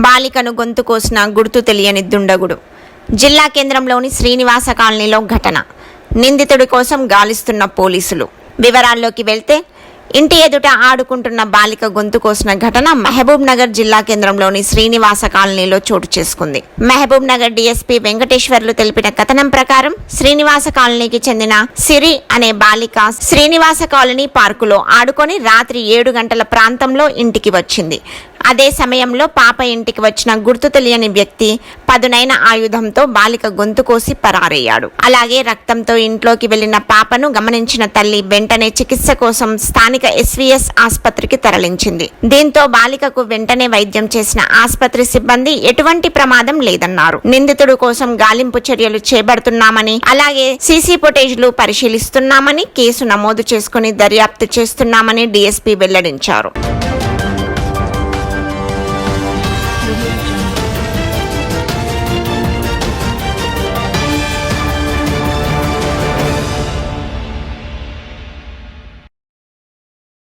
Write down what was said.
బాలికను గొంతు కోసిన గుర్తు తెలియని దుండగుడు. జిల్లా కేంద్రంలోని శ్రీనివాస కాలనీలో ఘటన. నిందితుడి కోసం గాలిస్తున్న పోలీసులు. వివరాల్లోకి వెళ్తే ఇంటి ఎదుట ఆడుకుంటున్న బాలిక గొంతు కోసిన ఘటన మహబూబ్ నగర్ జిల్లా కేంద్రంలోని శ్రీనివాస కాలనీలో చోటు చేసుకుంది. మహబూబ్ నగర్ డిఎస్పీ వెంకటేశ్వర్లు తెలిపిన కథనం ప్రకారం శ్రీనివాస కాలనీకి చెందిన సిరి అనే బాలిక శ్రీనివాస కాలనీ పార్కులో ఆడుకొని రాత్రి ఏడు గంటల ప్రాంతంలో ఇంటికి వచ్చింది. అదే సమయంలో పాప ఇంటికి వచ్చిన గుర్తు తెలియని వ్యక్తి పదునైన ఆయుధంతో బాలిక గొంతు కోసి పరారయ్యాడు. అలాగే రక్తంతో ఇంట్లోకి వెళ్ళిన పాపను గమనించిన తల్లి వెంటనే చికిత్స కోసం స్థానిక ఎస్వీఎస్ ఆసుపత్రికి తరలించింది. దీంతో బాలికకు వెంటనే వైద్యం చేసిన ఆసుపత్రి సిబ్బంది ఎటువంటి ప్రమాదం లేదన్నారు. నిందితుడు కోసం గాలింపు చర్యలు చేపడుతున్నామని అలాగే సీసీ ఫుటేజ్లు పరిశీలిస్తున్నామని కేసు నమోదు చేసుకుని దర్యాప్తు చేస్తున్నామని డీఎస్పీ వెల్లడించారు.